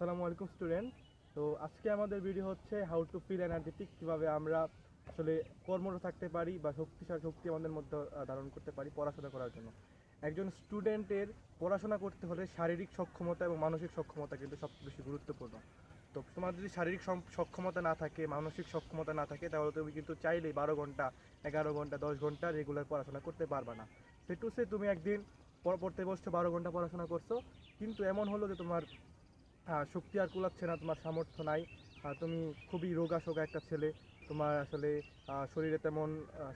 আসসালামু আলাইকুম স্টুডেন্ট। তো আজকে আমাদের ভিডিও হচ্ছে হাউ টু ফিল এনার্জেটিক কীভাবে আমরা আসলে কর্মরত থাকতে পারি বা শক্তিশালী শক্তি আমাদের মধ্যে ধারণ করতে পারি পড়াশোনা করার জন্য। একজন স্টুডেন্টের পড়াশোনা করতে হলে শারীরিক সক্ষমতা এবং মানসিক সক্ষমতা কিন্তু সবচেয়ে বেশি গুরুত্বপূর্ণ। তো তোমার যদি শারীরিক সক্ষমতা না থাকে, মানসিক সক্ষমতা না থাকে, তাহলে তুমি কিন্তু চাইলেই বারো ঘণ্টা, এগারো ঘণ্টা, দশ ঘণ্টা রেগুলার পড়াশোনা করতে পারবে না। সে টু সে তুমি একদিন পড়- পড়তে বসছো, বারো ঘণ্টা পড়াশোনা করছ, কিন্তু এমন হলো যে তোমার শক্তি আর কুলাচ্ছে না, তোমার সামর্থ্য নাই। তুমি খুবই রোগা সোগা একটা ছেলে। তোমার আসলে শরীরে তেমন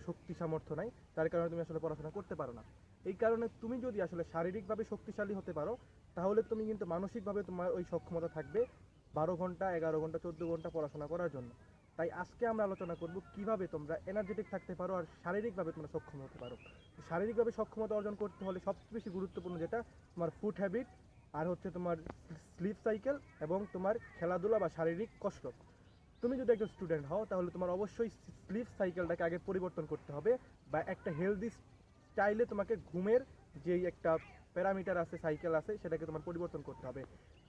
শক্তি সামর্থ্য নাই। তার কারণে তুমি আসলে পড়াশোনা করতে পারো না। এই কারণে তুমি যদি আসলে শারীরিকভাবে শক্তিশালী হতে পারো, তাহলে তুমি কিন্তু মানসিকভাবে তোমার ওই সক্ষমতা থাকবে বারো ঘণ্টা, এগারো ঘণ্টা, চোদ্দ ঘণ্টা পড়াশোনা করার জন্য। তাই আজকে আমরা আলোচনা করব কীভাবে তোমরা এনার্জেটিক থাকতে পারো আর শারীরিকভাবে তোমরা সক্ষম হতে পারো। শারীরিকভাবে সক্ষমতা অর্জন করতে হলে সবচেয়ে বেশি গুরুত্বপূর্ণ যেটা তোমার ফুড হ্যাবিট আর হচ্ছে তোমার স্লিপ সাইকেল এবং তোমার খেলাধুলা বা শারীরিক কসরত। তুমি যদি একজন স্টুডেন্ট হও, তাহলে তোমার অবশ্যই স্লিপ সাইকেলটাকে আগে পরিবর্তন করতে হবে বা একটা হেলদি স্টাইলে তোমাকে ঘুমের যেই একটা প্যারামিটার আছে সাইকেল আছে, সেটাকে তোমার পরিবর্তন করতে হবে।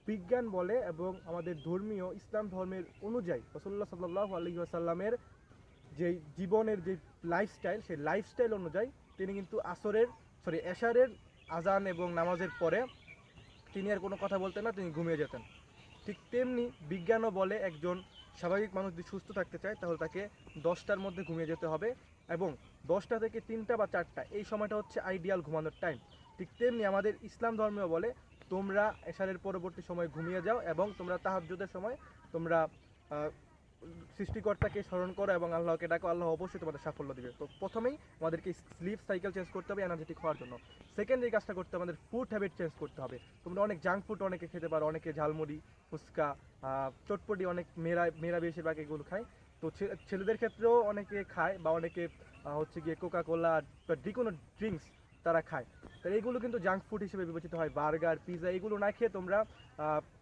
বিজ্ঞান বলে এবং আমাদের ধর্মীয় ইসলাম ধর্মের অনুযায়ী রসল্লা সাল্লাহ আলহি আসাল্লামের যে জীবনের যে লাইফস্টাইল সেই লাইফস্টাইল অনুযায়ী তিনি কিন্তু আসরের সরি এশারের আজান এবং নামাজের পরে তিনি আর কোনো কথা বলতেন না, তিনি ঘুমিয়ে যেতেন। ঠিক তেমনি বিজ্ঞানও বলে একজন স্বাভাবিক মানুষ যদি সুস্থ থাকতে চায়, তাহলে তাকে দশটার মধ্যে ঘুমিয়ে যেতে হবে এবং দশটা থেকে তিনটা বা চারটা, এই সময়টা হচ্ছে আইডিয়াল ঘুমানোর টাইম ঠিক তেমনি আমাদের ইসলাম ধর্মীয় বলে, তোমরা এশারের পরবর্তী সময় ঘুমিয়ে যাও এবং তোমরা তাহাজ্জুদের সময় তোমরা সৃষ্টিকর্তাকে স্মরণ করো এবং আল্লাহকে ডাকো, আল্লাহ অবশ্যই তোমাদের সাফল্য দিবে। তো প্রথমেই আমাদেরকে স্লিপ সাইকেল চেঞ্জ করতে হবে এনার্জেটিক হওয়ার জন্য। সেকেন্ড এই কাজটা করতে আমাদের ফুড হ্যাবিট চেঞ্জ করতে হবে। তোমরা অনেক জাঙ্ক ফুড অনেকে খেতে পারো, অনেকে ঝালমুড়ি, ফুচকা চটপটি অনেক মেয়েরা মেয়েরা বেশিরভাগ এগুলো খায়। তো ছেলেদের ক্ষেত্রেও অনেকে খায় বা অনেকে হচ্ছে গিয়ে কোকা কোলা বা যে কোনো ড্রিঙ্কস তারা খায়। তো এইগুলো কিন্তু জাঙ্ক ফুড হিসেবে বিবেচিত হয়। বার্গার পিৎজা এগুলো না খেয়ে তোমরা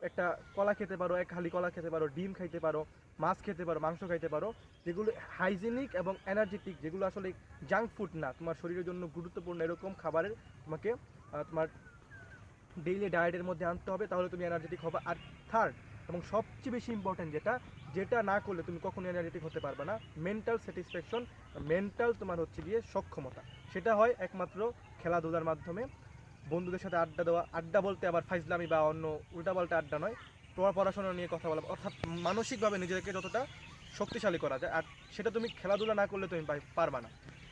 একটা কলা খেতে পারো, এক খালি কলা খেতে পারো, ডিম খাইতে পারো, মাছ খেতে পারো, মাংস খাইতে পারো, যেগুলো হাইজিনিক এবং এনার্জেটিক যেগুলো আসলে জাঙ্ক ফুড না, তোমার শরীরের জন্য গুরুত্বপূর্ণ, এরকম খাবারের তোমাকে তোমার ডেইলি ডায়েটের মধ্যে আনতে হবে, তাহলে তুমি এনার্জেটিক হবে। আর থার্ড এবং সবচেয়ে বেশি ইম্পর্টেন্ট যেটা যেটা না করলে তুমি কখনো এনার্জেটিক হতে পারবে না। মেন্টাল স্যাটিসফ্যাকশন মেন্টাল তোমার হচ্ছে গিয়ে সক্ষমতা। সেটা হয় একমাত্র খেলাধুলার মাধ্যমে। বন্ধুদের সাথে আড্ডা দেওয়া, আড্ডা বলতে আবার ফাইজলামি বা অন্য উল্টা উল্টাপাল্টা আড্ডা নয়। তোমার পড়াশোনা নিয়ে কথা বলা, অর্থাৎ মানসিকভাবে নিজেকে যতটা শক্তিশালী করা যায়, আর সেটা তুমি খেলাধুলা না করলে তুমি পারবা না।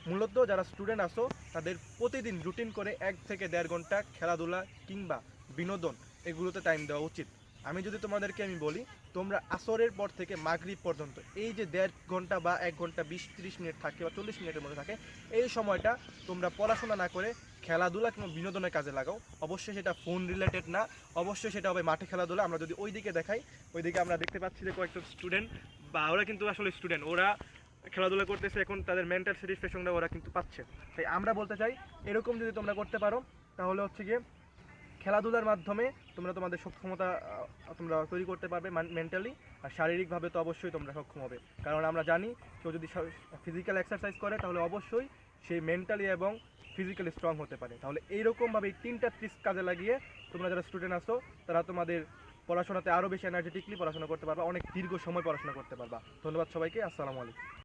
মূলত যারা স্টুডেন্ট আসো, তাদের প্রতিদিন রুটিন করে এক থেকে দেড় ঘণ্টা খেলাধুলা কিংবা বিনোদন, এগুলোতে টাইম দেওয়া উচিত। আমি যদি তোমাদেরকে আমি বলি, তোমরা আসরের পর থেকে মাগরিব পর্যন্ত, এই যে দেড় ঘণ্টা বা এক ঘণ্টা বিশ তিরিশ মিনিট থাকে বা চল্লিশ মিনিটের মধ্যে থাকে, এই সময়টা তোমরা পড়াশোনা না করে খেলাধুলা কিংবা বিনোদনের কাজে লাগাও। অবশ্যই সেটা ফোন রিলেটেড না, অবশ্যই সেটা হবে মাঠে খেলাধুলা। আমরা যদি ওই দিকে দেখাই, ওইদিকে আমরা দেখতে পাচ্ছি যে কয়েকজন স্টুডেন্ট বা ওরা কিন্তু আসলে স্টুডেন্ট ওরা খেলাধুলা করতেছে এখন তাদের মেন্টাল স্যাটিসফ্যাকশনটা ওরা কিন্তু পাচ্ছে। তাই আমরা বলতে চাই, এরকম যদি তোমরা করতে পারো, তাহলে হচ্ছে গিয়ে খেলাধুলার মাধ্যমে তোমরা তোমাদের সক্ষমতা তোমরা তৈরি করতে পারবে মেন্টালি আর শারীরিকভাবে তো অবশ্যই তোমরা সক্ষম হবে। কারণ আমরা জানি কেউ যদি ফিজিক্যাল এক্সারসাইজ করে, তাহলে অবশ্যই সেই মেন্টালি এবং ফিজিক্যালি স্ট্রং হতে পারে। তাহলে এইরকমভাবে এই তিনটা ট্রিক্স কাজে লাগিয়ে তোমরা যারা স্টুডেন্ট আসো তারা তোমাদের পড়াশোনাতে আরও বেশি এনার্জেটিকলি পড়াশোনা করতে পারবা, অনেক দীর্ঘ সময় পড়াশোনা করতে পারবা। ধন্যবাদ সবাইকে, আসসালামু আলাইকুম।